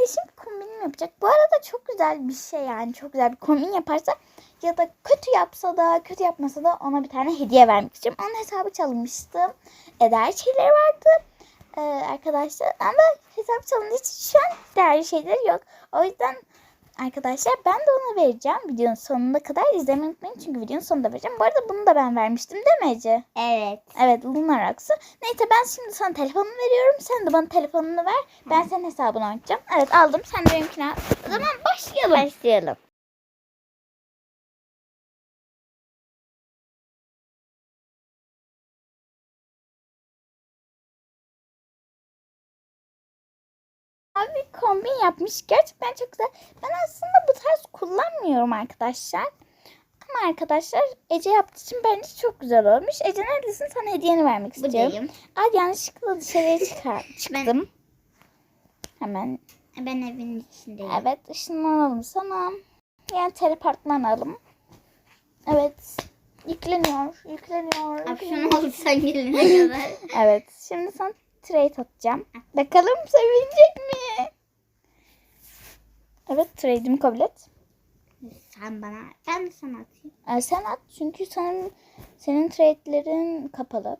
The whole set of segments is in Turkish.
kardeşim kombinimi yapacak. Bu arada çok güzel bir şey yani. Çok güzel bir kombin yaparsa ya da kötü yapsa da kötü yapmasa da ona bir tane hediye vermek istiyorum. Onun hesabı çalınmıştı. E, değerli şeyleri vardı. Ee, arkadaşlar ama hesap çalındığı için şu an değerli şeyleri yok. O yüzden arkadaşlar ben de ona vereceğim. Videonun sonuna kadar izlemeyi unutmayın. Çünkü videonun sonunda vereceğim. Bu arada bunu da ben vermiştim değil mi Ece? Evet. Evet Luna Rocks'u. Neyse ben şimdi sana telefonumu veriyorum. Sen de bana telefonunu ver. Ben senin hesabını açacağım. Evet aldım. Sen de benimkini al. O zaman başlayalım. Başlayalım. Abi bir kombin yapmış. Gerçekten çok güzel. Ben aslında bu tarz kullanmıyorum arkadaşlar. Ama arkadaşlar Ece yaptığı için bence çok güzel olmuş. Ece neredesin? Sana hediyeni vermek istiyorum. Buradayım. Ay yanlışlıkla dışarıya çıkar, çıktım. Hemen Ben evin içindeyim. evet ışınlanalım sana. Yani teleportlanalım. Evet. Yükleniyor. Yükleniyor. Akşam oldu sen gelene kadar. Evet. Şimdi sana trade atacağım. Bakalım sevinecek mi? Evet trade'imi kabul et. sen bana, ben de sana atayım. Ee, sen at çünkü senin senin trade'lerin kapalı.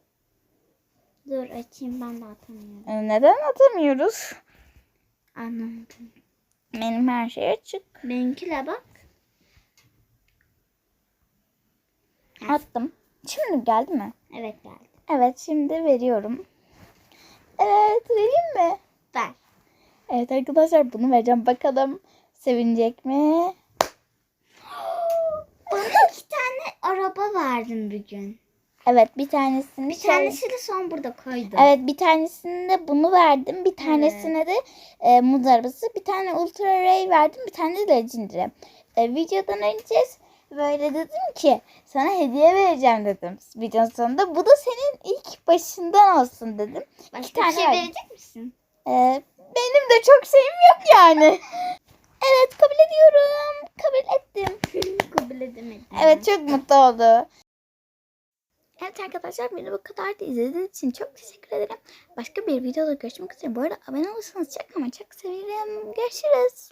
Dur açayım ben de atamıyorum. Ee, neden atamıyoruz? Anlamadım. Benim her şey açık. Benimkile bak. Attım. Şimdi geldi mi? Evet geldi. Evet şimdi veriyorum. Evet vereyim mi? Ver. Evet arkadaşlar bunu vereceğim. Bakalım sevinecek mi? Bana iki tane araba verdin bir gün. Evet bir tanesini Bir tanesini son burada koydum. Evet bir tanesinde bunu verdim. Bir tanesine de e, muz arabası. Bir tane Ultra Ray verdim. Bir tane de Legendary. E, videodan önce böyle dedim ki sana hediye vereceğim dedim. Videonun sonunda. Bu da senin ilk başından olsun dedim. Başka tane bir şey verdim. verecek misin? E, benim de çok şeyim yok yani. evet kabul ediyorum. Kabul ettim. Kabul edemedim. Evet çok mutlu oldu. Evet arkadaşlar beni bu kadar da izlediğiniz için çok teşekkür ederim. Başka bir videoda görüşmek üzere. Bu arada abone olursanız çok ama çok sevinirim. Görüşürüz.